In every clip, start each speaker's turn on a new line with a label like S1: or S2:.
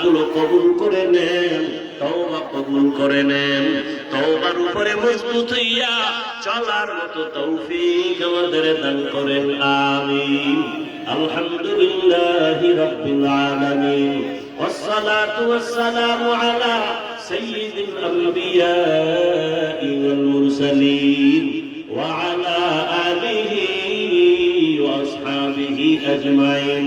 S1: গুলো কবুল করে নেন তওবা কবুল করে নেন তওবার উপরে মজবুত হইয়া চলার মতো তৌফিক আমাদের দান করেন আমিন আলহামদুলিল্লাহি রাব্বিল আলামিন والصلاة والسلام على سيد الأنبياء والمرسلين وعلى آله وأصحابه أجمعين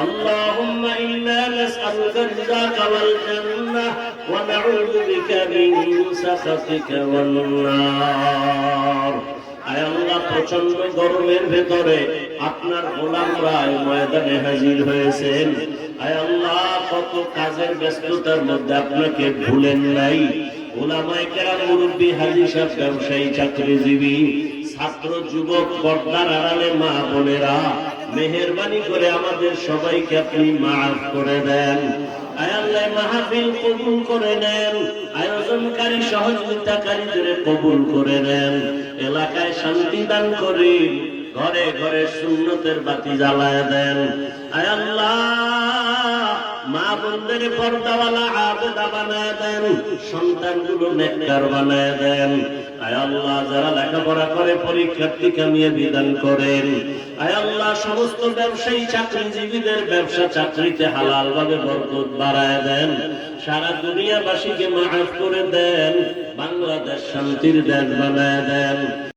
S1: اللهم إنا نسألك رضاك والجنة ونعوذ بك من سخطك والنار আয় আল্লাহ প্রচন্ড গরমের ভেতরে আপনার গোলামরা এই ময়দানে হাজির হয়েছেন আয় আল্লাহ কত কাজের ব্যস্ততার মধ্যে আপনাকে ভুলেন নাই ওলামায় কেরাম মুরব্বী হাজি সাহেব ব্যবসায়ী চাকরিজীবী ছাত্র যুবক পর্দার আড়ালে মা বোনেরা মেহরবানি করে আমাদের সবাইকে আপনি মাফ করে দেন। আয় আল্লাহ, মাহফিল কবুল করে নেন। আয়োজনকারী সহযোগিতাকারীদের কবুল করে নেন। এলাকায় শান্তি দান করেন ঘরে ঘরে শূন্যতের বাতি জ্বালায় দেন। আয় আল্লাহ, মা বোনদের পর্দাওয়ালা আবেদা বানায় দেন, সন্তানগুলো নেককার বানায় দেন। আয় আল্লাহ, যারা লেখাপড়া করে পরীক্ষার্থী কামিয়ে বিধান করেন। আয় আল্লাহ, সমস্ত ব্যবসায়ী চাকরিজীবীদের ব্যবসা চাকরিতে হালাল ভাবে বরকত বাড়ায় দেন। সারা দুনিয়াবাসীকে মাফ করে দেন, বাংলাদেশ শান্তির দেশ বানায় দেন।